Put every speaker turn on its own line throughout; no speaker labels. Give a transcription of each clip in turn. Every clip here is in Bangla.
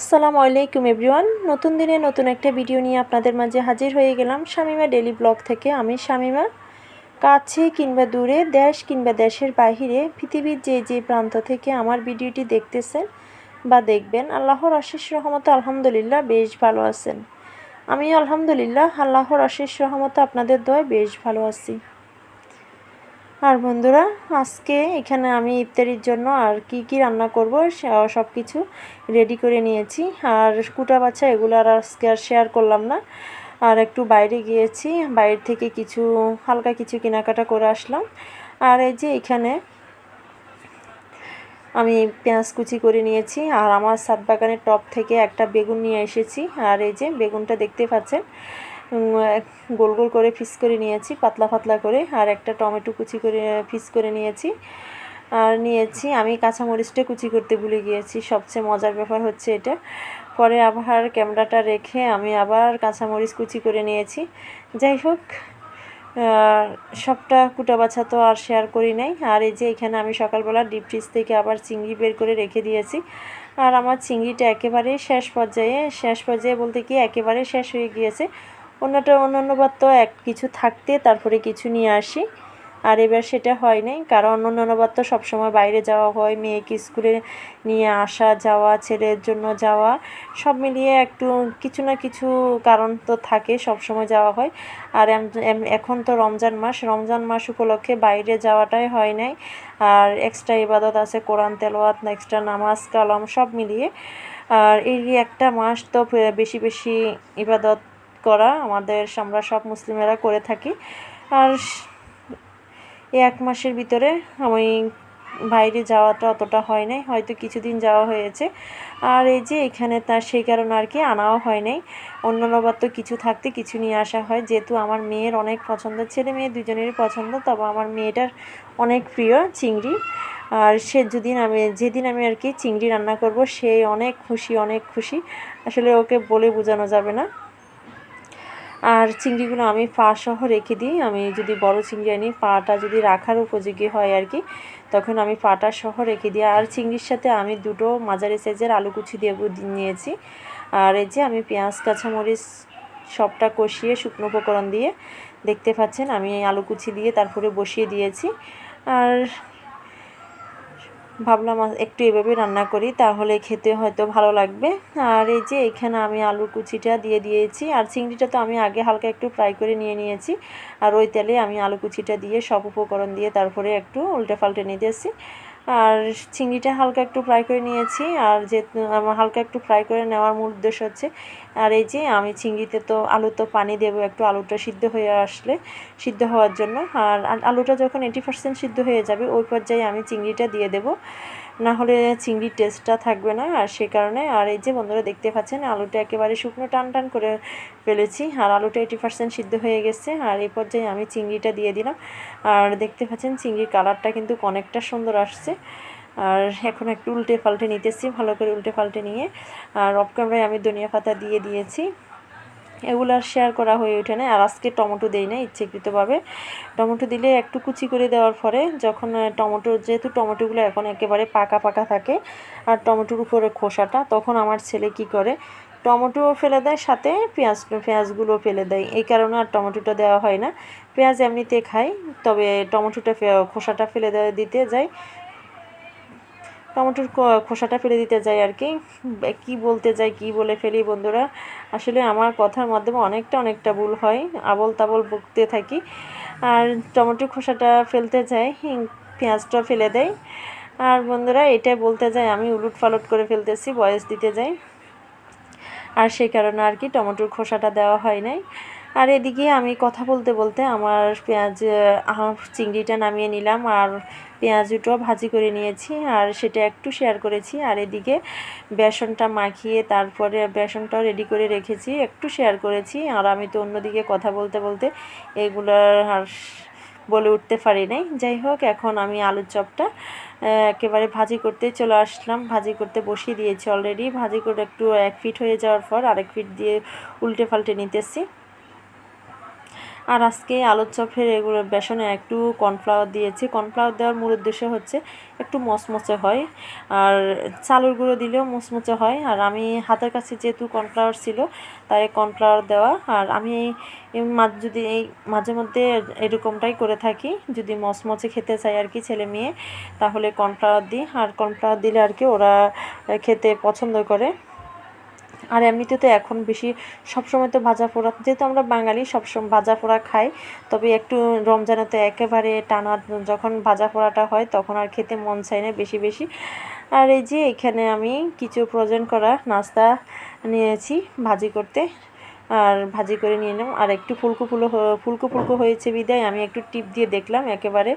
আসসালামু আলাইকুম এভরিওয়ান। নতুন দিনে নতুন একটা ভিডিও নিয়ে আপনাদের মাঝে হাজির হয়ে গেলাম শামিমা ডেলি ব্লগ থেকে। আমি শামিমা। কাছে কিংবা দূরে, দেশ কিংবা দেশের বাহিরে, পৃথিবীর যে যে প্রান্ত থেকে আমার ভিডিওটি দেখতেছেন বা দেখবেন, আল্লাহর অশেষ রহমত আলহামদুলিল্লাহ বেশ ভালো আছেন। আমি আলহামদুলিল্লাহ আল্লাহর অশেষ রহমত আপনাদের দয় বেশ ভালো আছি। আর বন্ধুরা, আজকে এখানে আমি ইফতারির জন্য আর কি কি রান্না করব সব কিছু রেডি করে নিয়েছি। আর কুটা বাচ্চা এগুলো আর আজকে আর শেয়ার করলাম না। আর একটু বাইরে গিয়েছি, বাইরে থেকে কিছু, হালকা কিছু কেনাকাটা করে আসলাম। আর এই যে এখানে আমি পেঁয়াজ কুচি করে নিয়েছি, আর আমার সাত বাগানের টপ থেকে একটা বেগুন নিয়ে এসেছি। আর এই যে বেগুনটা দেখতে পাচ্ছেন গোল গোল করে ফিস করে নিয়েছি, পাতলা পাতলা করে, আর একটা টমেটো কুচি করে ফিস করে নিয়েছি। আর নিয়েছি, আমি কাঁচামরিচটা কুচি করতে ভুলে গিয়েছি, সবচেয়ে মজার ব্যাপার হচ্ছে এটা। পরে আবার ক্যামেরাটা রেখে আমি আবার কাঁচামরিচ কুচি করে নিয়েছি। যাই হোক সবটা কুটা বাছা তো আর শেয়ার করি নাই। আর এই যে এখানে আমি সকালবেলা ডিপ ফ্রিজ থেকে আবার চিংড়ি বের করে রেখে দিয়েছি। আর আমার চিংড়িটা একেবারে শেষ পর্যায়ে শেষ পর্যায়ে বলতে কি একেবারে শেষ হয়ে গিয়েছে। অন্যটা অন্যান্য বার তো এক কিছু থাকতে, তারপরে কিছু নিয়ে আসি। আর এবার সেটা হয় নাই, কারণ অন্যান্য বার তো সবসময় বাইরে যাওয়া হয়, মেয়েকে স্কুলে নিয়ে আসা, যাওয়া, ছেলের জন্য যাওয়া, সব মিলিয়ে একটু কিছু না কিছু কারণ তো থাকে সব সময় যাওয়া হয়। আর এখন তো রমজান মাস রমজান মাস উপলক্ষে বাইরে যাওয়াটাই হয় নাই। আর এক্সট্রা ইবাদত আছে, কোরআন তেলোয়াত এক্সট্রা নামাজ, কালাম সব মিলিয়ে। আর এই একটা মাস তো বেশি বেশি ইবাদত করা, আমাদের আমরা সব মুসলিমেরা করে থাকি। আর এই এক মাসের ভিতরে আমি বাইরে যাওয়াটা অতটা হয় নাই, হয়তো কিছুদিন যাওয়া হয়েছে। আর এই যে এখানে তার সেই কারণে আর কি আনাও হয় নাই। অন্য অন্যবার তো কিছু থাকতে কিছু নিয়ে আসা হয়। যেহেতু আমার মেয়ের অনেক পছন্দ, ছেলে মেয়ে দুজনেরই পছন্দ, তবে আমার মেয়েটার অনেক প্রিয় চিংড়ি। আর সে যেদিন আমি যেদিন আমি আর কি চিংড়ি রান্না করব, সে অনেক খুশি অনেক খুশি। আসলে ওকে বলে বোঝানো যাবে না। আর চিংড়িগুলো আমি পা সহ রেখে দিই। আমি যদি বড় চিংড়ি আনি, পাটা যদি রাখার উপযোগী হয় আর কি, তখন আমি পাটা সহ রেখে দিই। আর চিংড়ির সাথে আমি দুটো মাঝারি সাইজের আলু কুচি দিয়ে নিয়েছি। আর এই যে আমি পেঁয়াজ, কাঁচামরিচ সবটা কষিয়ে শুকনো উপকরণ দিয়ে, দেখতে পাচ্ছেন আমি আলু কুচি দিয়ে তারপরে বসিয়ে দিয়েছি। আর ভাবলাম একটু এভাবে রান্না করি, তাহলে খেতে হয়তো ভালো লাগবে। আর এই যে এখানে আমি আলুর কুচিটা দিয়ে দিয়েছি, আর চিংড়িটা তো আমি আগে হালকা একটু ফ্রাই করে নিয়ে নিয়েছি। আর ওই তেলে আমি আলু কুচিটা দিয়ে সব উপকরণ দিয়ে তারপরে একটু উল্টে পাল্টে নিতেছি আর চিংড়িটা হালকা একটু ফ্রাই করে নিয়েছি, আর যে আমার হালকা একটু ফ্রাই করে নেওয়ার মূল উদ্দেশ্য হচ্ছে আর এই যে আমি চিংড়িতে তো আলু তো পানি দেবো, একটু আলুটা সিদ্ধ হয়ে আসলে সিদ্ধ হওয়ার জন্য। আর আলুটা যখন এইটি পার্সেন্ট সিদ্ধ হয়ে যাবে, ওই পর্যায়ে আমি চিংড়িটা দিয়ে দেবো। না হলে চিংড়ির টেস্টটা থাকবে না, আর সে কারণে, আর এই যে বন্ধুরা দেখতে পাচ্ছেন, আলুটা একেবারে শুকনো টান টান করে ফেলেছি। আর আলুটা এইটি পার্সেন্ট সিদ্ধ হয়ে গেছে, আর এই পর্যায়ে আমি চিংড়িটা দিয়ে দিলাম। আর দেখতে পাচ্ছেন, চিংড়ির কালারটা কিন্তু অনেকটা সুন্দর আসছে। আর এখন একটু উল্টে পাল্টে নিতেছি, ভালো করে উল্টে পাল্টে নিয়ে। আর অফ ক্যামেরায় আমি ধনিয়া পাতা দিয়ে দিয়েছি। এগুলো আর শেয়ার করা হয়ে ওঠে না, আর আজকে টমেটো দেই না, ইচ্ছেকৃতভাবে। টমেটো দিলে একটু কুচি করে দেওয়ার পরে যখন টমেটো, যেহেতু টমেটোগুলো এখন একেবারে পাকা পাকা থাকে, আর টমেটোর উপরে খোসাটা, তখন আমার ছেলে কি করে, টমেটোও ফেলে দেয়, সাথে পেঁয়াজ, পেঁয়াজগুলো ফেলে দেয়। এই কারণে আর টমেটোটা দেওয়া হয় না। পেঁয়াজ এমনিতে খাই, তবে টমেটোটা খোসাটা ফেলে দেওয়া দিতে যাই। টমেটোর খোসাটা ফেলে দিতে যাই আর কি। কি বলতে যাই কি বলে ফেলি বন্ধুরা? আসলে আমার কথার মাধ্যমে অনেকটা অনেকটা ভুল হয়। আবল তাবল বকতে থাকি। আর টমেটোর খোসাটা ফেলতে যাই। পেঁয়াজটা ফেলে দেয় আর বন্ধুরা, এটাই বলতে যাই, আমি উলুট ফালট করে ফেলতেছি, বয়স দিতে যাই। আর সেই কারণে আর কি টমেটোর খোসাটা দেওয়া হয় নাই। আর এদিকে আমি কথা বলতে বলতে আমার পেঁয়াজ চিংড়িটা নামিয়ে নিলাম আর পেঁয়াজুটো ভাজি করে নিয়েছি আর সেটা একটু শেয়ার করেছি। আর এদিকে বেসনটা মাখিয়ে তারপরে বেসনটাও রেডি করে রেখেছি, একটু শেয়ার করেছি। আর আমি তো অন্যদিকে কথা বলতে বলতে এগুলো আর বলে উঠতে পারি নাই। যাই হোক, এখন আমি আলুর চপটা একেবারে ভাজি করতে চলে আসলাম। ভাজি করতে বসিয়ে দিয়েছি অলরেডি ভাজি করে একটু এক ফিট হয়ে যাওয়ার পর আরেক ফিট দিয়ে উল্টে পাল্টে নিতেছি। আর আজকে আলুর চপের এগুলো বেসনে একটু কর্নফ্লাওয়ার দিয়েছি। কর্নফ্লাওয়ার দেওয়ার মূল উদ্দেশ্য হচ্ছে একটু মচমচে হয়। আর চালুর গুঁড়ো দিলেও মচমচে হয়। আর আমি হাতের কাছে যেহেতু কর্নফ্লাওয়ার ছিল, তাই কর্নফ্লাওয়ার দেওয়া। আর আমি মাঝ যদি এই মাঝে মধ্যে এরকমটাই করে থাকি, যদি মচমচে খেতে চাই আর কি ছেলে মেয়ে, তাহলে কর্নফ্লাওয়ার দিই। আর কর্নফ্লাওয়ার দিলে আর কি ওরা খেতে পছন্দ করে। আর এমনিতে তো এখন বেশি সবসময় তো ভাজা পোড়া, যেহেতু আমরা বাঙালি সবসময় ভাজা পোড়া খাই, তবে একটু রমজানে তো একেবারে টানা যখন ভাজা পোড়াটা হয় তখন আর খেতে মন চায় না বেশি বেশি। আর এই যে এখানে আমি কিছু প্রয়োজন করা নাস্তা নিয়েছি ভাজি করতে, আর ভাজি করে নিয়ে নিলাম আর একটু ফুলকো ফুলো ফুলকো ফুলকো হয়েছে বিদায়, আমি একটু টিপ দিয়ে দেখলাম একেবারে।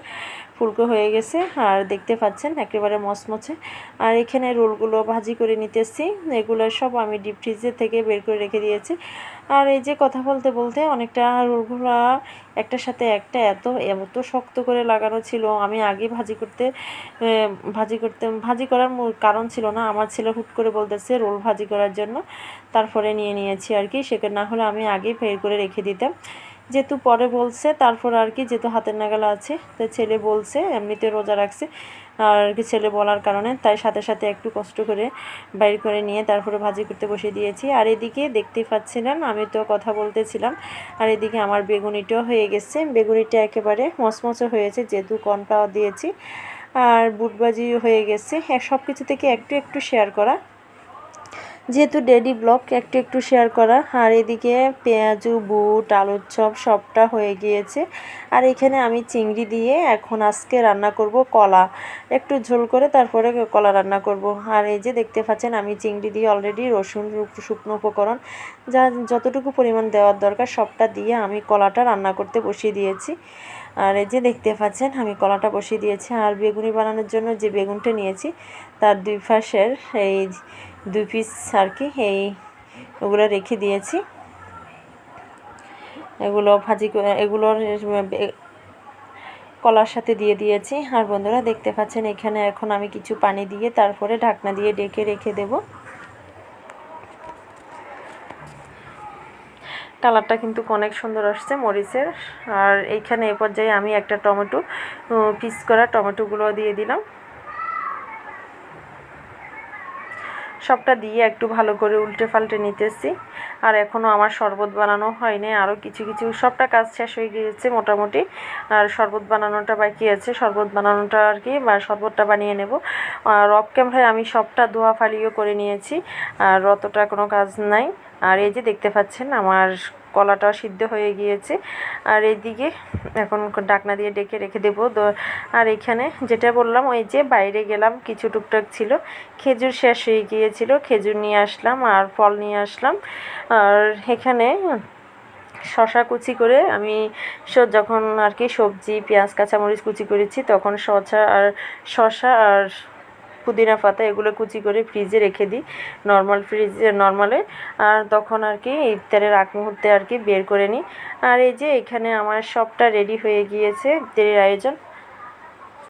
ফুলকো হয়ে গেছে, আর দেখতে পাচ্ছেন একেবারে মচমচে। আর এখানে রোলগুলো ভাজি করে নিতেছি, এগুলো সব আমি ডিপ ফ্রিজের থেকে বের করে রেখে দিয়েছি। আর এই যে কথা বলতে বলতে অনেকটা রোলগুলো একটার সাথে একটা এত এত শক্ত করে লাগানো ছিল। আমি আগে ভাজি করতে ভাজি করতে, ভাজি করার কারণ ছিল না, আমার ছেলে হুট করে বলতেছে রোল ভাজি করার জন্য। তারপরে নিয়ে নিয়েছি আর কি সেখানে না হলে আমি আগে বের করে রেখে দিতাম। যেহেতু পরে বলছে, তারপর আর কি যেহেতু হাতের নাগালা আছে, তো ছেলে বলছে, এমনিতে রোজা রাখছে, আর কি ছেলে বলার কারণে, তাই সাথে সাথে একটু কষ্ট করে বাইর করে নিয়ে তারপরে ভাজি করতে বসে দিয়েছি। আর এদিকে দেখতেই পাচ্ছিলেন, আমি তো কথা বলতেছিলাম, আর এদিকে আমার বেগুনিটাও হয়ে গেছে। বেগুনিটা একেবারে মচমচে হয়েছে, যেহেতু কর্নফ্লাওয়ার দিয়েছি, আর বুটবাজি হয়ে গেছে। সব কিছু থেকে একটু একটু শেয়ার করা। যেহেতু ডেডি ব্লক একটু একটু শেয়ার করা। আর এদিকে পেঁয়াজু, বুট, আলুর চপ, সবটা হয়ে গিয়েছে। আর এখানে আমি চিংড়ি দিয়ে এখন আজকে রান্না করব কলা। একটু ঝোল করে তারপরে কলা রান্না করব। আর এই যে দেখতে পাচ্ছেন, আমি চিংড়ি দিয়ে অলরেডি রসুন শুকনো উপকরণ, যা যতটুকু পরিমাণ দেওয়ার দরকার, সবটা দিয়ে আমি কলাটা রান্না করতে বসিয়ে দিয়েছি। আর এই যে দেখতে পাচ্ছেন, আমি কলাটা বসিয়ে দিয়েছি। আর বেগুনি বানানোর জন্য যে বেগুনটা নিয়েছি তার দুই পাশের এই দুই পিস আর কি এই ওগুলো রেখে দিয়েছি। এগুলো ভাজি এগুলোর কলার সাথে দিয়ে দিয়েছি। আর বন্ধুরা দেখতে পাচ্ছেন এখানে এখন আমি কিছু পানি দিয়ে তারপরে ঢাকনা দিয়ে ডেকে রেখে দেব। কালারটা কিন্তু অনেক সুন্দর আসছে মরিচের। আর এইখানে এ পর্যায়ে আমি একটা টমেটো পিস করা টমেটোগুলো দিয়ে দিলাম। সবটা দিয়ে একটু ভালো করে উল্টে ফাল্টে নিতেছি। আর এখনও আমার শরবত বানানো হয়নি আরও কিছু কিছু সবটা কাজ শেষ হয়ে গিয়েছে মোটামুটি। আর শরবত বানানোটা বাকি আছে, শরবত বানানোটা আর কি, বা শরবতটা বানিয়ে নেব। আর অফ ক্যামেরায় আমি সবটা ধোয়া ফালিও করে নিয়েছি, আর রতটা কোনো কাজ নাই। আর এই যে দেখতে পাচ্ছেন, আমার কলাটাও সিদ্ধ হয়ে গিয়েছে। আর এইদিকে এখন ডাকনা দিয়ে ডেকে রেখে দেবো। আর এখানে যেটা বললাম, ওই যে বাইরে গেলাম, কিছু টুকটাক ছিল। খেজুর শেষ হয়ে গিয়েছিল, খেজুর নিয়ে আসলাম আর ফল নিয়ে আসলাম। আর এখানে শশা কুচি করে আমি যখন আর কি সবজি, পেঁয়াজ, কাঁচামরিচ কুচি করেছি, তখন শশা আর শশা আর পুদিনা পাতা এগুলো কুচি করে ফ্রিজে রেখে দিই নর্মাল ফ্রিজে নর্মালে আর তখন আর কি ইফতারের আগ মুহূর্তে আর কি বের করে নিই। আর এই যে এখানে আমার সবটা রেডি হয়ে গিয়েছে ইফতারের আয়োজন।